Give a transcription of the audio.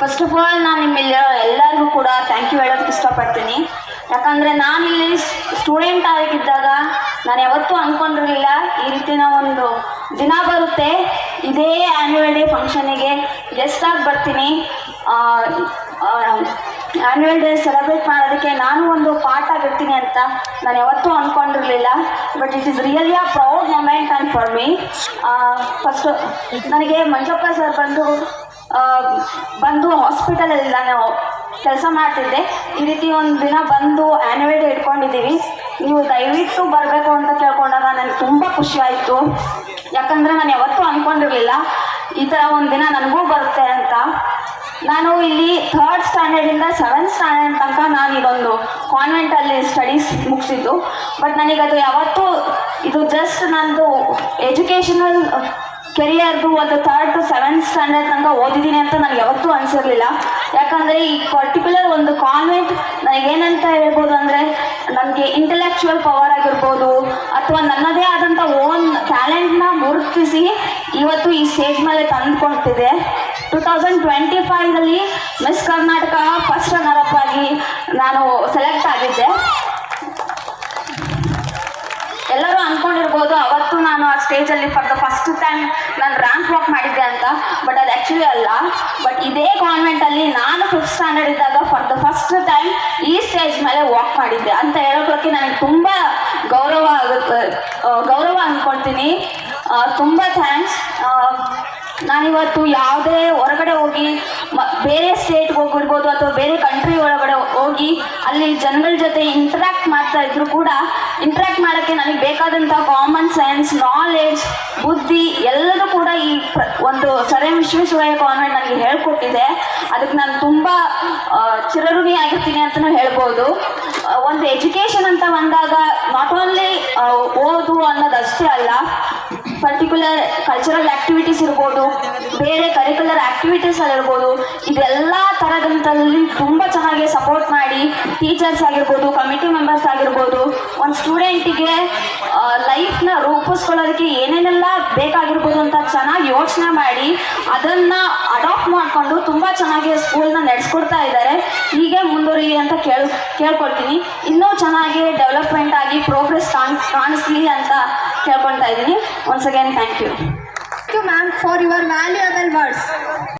First of all ನಾನು ನಿಮ್ಮೆಲ್ಲ ಎಲ್ಲರಿಗೂ ಕೂಡ ಥ್ಯಾಂಕ್ ಯು ಹೇಳೋದಕ್ಕೆ ಇಷ್ಟಪಡ್ತೀನಿ. ಯಾಕಂದರೆ ನಾನಿಲ್ಲಿ ಸ್ಟೂಡೆಂಟ್ ಆಗಿದ್ದಾಗ ನಾನು ಯಾವತ್ತೂ ಅಂದ್ಕೊಂಡಿರಲಿಲ್ಲ ಈ ರೀತಿನ ಒಂದು ದಿನ ಬರುತ್ತೆ, ಇದೇ ಆ್ಯನ್ಯುವಲ್ ಡೇ ಫಂಕ್ಷನಿಗೆ ಗೆಸ್ಟಾಗಿ ಬರ್ತೀನಿ. ಆ್ಯನ್ಯುವಲ್ ಡೇ ಸೆಲೆಬ್ರೇಟ್ ಮಾಡೋದಕ್ಕೆ ನಾನು ಒಂದು ಪಾರ್ಟ್ ಆಗಿರ್ತೀನಿ ಅಂತ ನಾನು ಯಾವತ್ತೂ ಅಂದ್ಕೊಂಡಿರಲಿಲ್ಲ but it is really a proud moment and for me first ನನಗೆ ಮಂಜಪ್ಪ ಸರ್ ಬಂದು ಆ, ಬಂದು ಹಾಸ್ಪಿಟಲಲ್ಲಿ ನಾನು ಕೆಲಸ ಮಾಡ್ತಿದ್ದೆ. ಈ ರೀತಿ ಒಂದು ದಿನ ಬಂದು ಆ್ಯನ್ಯುವಲ್ ಡೇ ಇಟ್ಕೊಂಡಿದ್ದೀವಿ ನೀವು ದಯವಿಟ್ಟು ಬರಬೇಕು ಅಂತ ಕೇಳ್ಕೊಂಡಾಗ ನನಗೆ ತುಂಬ ಖುಷಿ ಆಯಿತು. ಯಾಕಂದರೆ ನಾನು ಯಾವತ್ತೂ ಅಂದ್ಕೊಂಡಿರಲಿಲ್ಲ ಈ ಥರ ಒಂದು ದಿನ ನನಗೂ ಬರುತ್ತೆ ಅಂತ. ನಾನು ಇಲ್ಲಿ ಥರ್ಡ್ ಸ್ಟ್ಯಾಂಡರ್ಡಿಂದ ಸೆವೆಂತ್ ಸ್ಟ್ಯಾಂಡರ್ಡ್ ತನಕ ನಾನು ಇದೊಂದು ಕಾನ್ವೆಂಟಲ್ಲಿ ಸ್ಟಡೀಸ್ ಮುಗಿಸಿದ್ದು. ಬಟ್ ನನಗೆ ಅದು ಯಾವತ್ತೂ ಇದು ಜಸ್ಟ್ ನಂದು ಎಜುಕೇಷನಲ್ ಕೆರಿಯರ್ದು ಒಂದು ಥರ್ಡ್ ಟು ಸೆವೆಂತ್ ಸ್ಟ್ಯಾಂಡರ್ಡ್ ತನಕ ಓದಿದ್ದೀನಿ ಅಂತ ನನಗೆ ಯಾವತ್ತೂ ಅನಿಸಿರಲಿಲ್ಲ. ಯಾಕಂದರೆ ಈ ಪರ್ಟಿಕ್ಯುಲರ್ ಒಂದು ಕಾನ್ವೆಂಟ್ ನನಗೇನಂತ ಹೇಳ್ಬೋದು ಅಂದರೆ ನನಗೆ ಇಂಟೆಲೆಕ್ಚುವಲ್ ಪವರ್ ಆಗಿರ್ಬೋದು ಅಥವಾ ನನ್ನದೇ ಆದಂಥ ಓನ್ ಟ್ಯಾಲೆಂಟ್ನ ಗುರುತಿಸಿ ಇವತ್ತು ಈ ಸ್ಟೇಜ್ ಮೇಲೆ ತಂದುಕೊಳ್ತಿದೆ ಟು ತೌಸಂಡ್ ಟ್ವೆಂಟಿ ಫೈವ್ನಲ್ಲಿ ಮಿಸ್ ಕರ್ನಾಟಕ ಫಸ್ಟ್ ರನ್ನರ್ ಆಗಿ ನಾನು ಸೆಲೆಕ್ಟ್ ಆಗಿದ್ದೆ. ಎಲ್ಲರೂ ಅಂದ್ಕೊಂಡಿರ್ಬೋದು ಅವತ್ತು ನಾನು ಆ ಸ್ಟೇಜಲ್ಲಿ ಫಾರ್ ದ ಫಸ್ಟ್ ಟೈಮ್ ನಾನು ರ್ಯಾಂಕ್ ವಾಕ್ ಮಾಡಿದ್ದೆ ಅಂತ ಬಟ್ ಅದು ಆ್ಯಕ್ಚುಲಿ ಅಲ್ಲ. ಬಟ್ ಇದೇ ಕಾನ್ವೆಂಟಲ್ಲಿ ನಾನು ಫಿಫ್ತ್ ಸ್ಟ್ಯಾಂಡರ್ಡ್ ಇದ್ದಾಗ ಫಾರ್ ದ ಫಸ್ಟ್ ಟೈಮ್ ಈ ಸ್ಟೇಜ್ ಮೇಲೆ ವಾಕ್ ಮಾಡಿದ್ದೆ ಅಂತ ಹೇಳೋಕ್ಕೆ ನನಗೆ ತುಂಬ ಗೌರವ ಆಗುತ್ತೆ. ಗೌರವ ಅಂದ್ಕೊಳ್ತೀನಿ ತುಂಬ ಥ್ಯಾಂಕ್ಸ್ ನಾನಿವತ್ತು ಯಾವುದೇ ಹೊರಗಡೆ ಹೋಗಿ ಬೇರೆ ಸ್ಟೇಟ್ಗೆ ಹೋಗಿರ್ಬೋದು ಅಥವಾ ಬೇರೆ ಕಂಟ್ರಿ ಒಳಗಡೆ ಹೋಗಿ ಅಲ್ಲಿ ಜನಗಳ ಜೊತೆ ಇಂಟ್ರ್ಯಾಕ್ಟ್ ಮಾಡ್ತಾ ಇದ್ರು ಕೂಡ ಇಂಟ್ರ್ಯಾಕ್ಟ್ ಮಾಡೋಕ್ಕೆ ನನಗೆ ಬೇಕಾದಂಥ ಕಾಮನ್ ಸೆನ್ಸ್ ನಾಲೆಡ್ಜ್ ಬುದ್ಧಿ ಎಲ್ಲರೂ ಕೂಡ ಈ ಒಂದು ಸರ್ ವಿಶ್ವೇಶ್ವರಯ್ಯ ಕಾನ್ವೆಂಟ್ ನನಗೆ ಹೇಳ್ಕೊಟ್ಟಿದೆ. ಅದಕ್ಕೆ ನಾನು ತುಂಬ ಚಿರಋಣಿ ಆಗಿರ್ತೀನಿ ಅಂತಲೂ ಹೇಳ್ಬೋದು. ಒಂದು ಎಜುಕೇಷನ್ ಅಂತ ಬಂದಾಗ ನಾಟ್ ಓನ್ಲಿ ಓದು ಅನ್ನೋದಷ್ಟೇ ಅಲ್ಲ ಪರ್ಟಿಕ್ಯುಲರ್ ಕಲ್ಚರಲ್ ಆ್ಯಕ್ಟಿವಿಟೀಸ್ ಇರ್ಬೋದು, ಬೇರೆ ಕರಿಕ್ಯುಲರ್ ಆ್ಯಕ್ಟಿವಿಟೀಸ್ ಇರ್ಬೋದು, ಇದೆಲ್ಲ ಥರದಂತಲ್ಲಿ ತುಂಬ ಚೆನ್ನಾಗಿ ಸಪೋರ್ಟ್ ಮಾಡಿ ಟೀಚರ್ಸ್ ಆಗಿರ್ಬೋದು ಕಮಿಟಿ ಮೆಂಬರ್ಸ್ ಆಗಿರ್ಬೋದು, ಒಂದು ಸ್ಟೂಡೆಂಟಿಗೆ ಲೈಫ್ನ ರೂಪಿಸ್ಕೊಳ್ಳೋದಕ್ಕೆ ಏನೇನೆಲ್ಲ ಬೇಕಾಗಿರ್ಬೋದು ಅಂತ ಚೆನ್ನಾಗಿ ಯೋಚನೆ ಮಾಡಿ ಅದನ್ನು ಅಡಾಪ್ಟ್ ಮಾಡಿಕೊಂಡು ತುಂಬ ಚೆನ್ನಾಗಿ ಸ್ಕೂಲ್ನ ನಡೆಸ್ಕೊಡ್ತಾ ಇದ್ದಾರೆ. ಹೀಗೆ ಮುಂದುವರಿಲಿ ಅಂತ ಕೇಳ್, ಕೇಳ್ಕೊಳ್ತೀನಿ. ಇನ್ನೂ ಚೆನ್ನಾಗಿ ಡೆವಲಪ್ಮೆಂಟ್ ಆಗಿ ಪ್ರೋಗ್ರೆಸ್ ಕಾಣ್, ಕಾಣಿಸ್ಲಿ ಅಂತ ಕೇಳ್ಕೊಳ್ತಾ ಇದ್ದೀನಿ once again thank you you, ma'am, for your valuable words.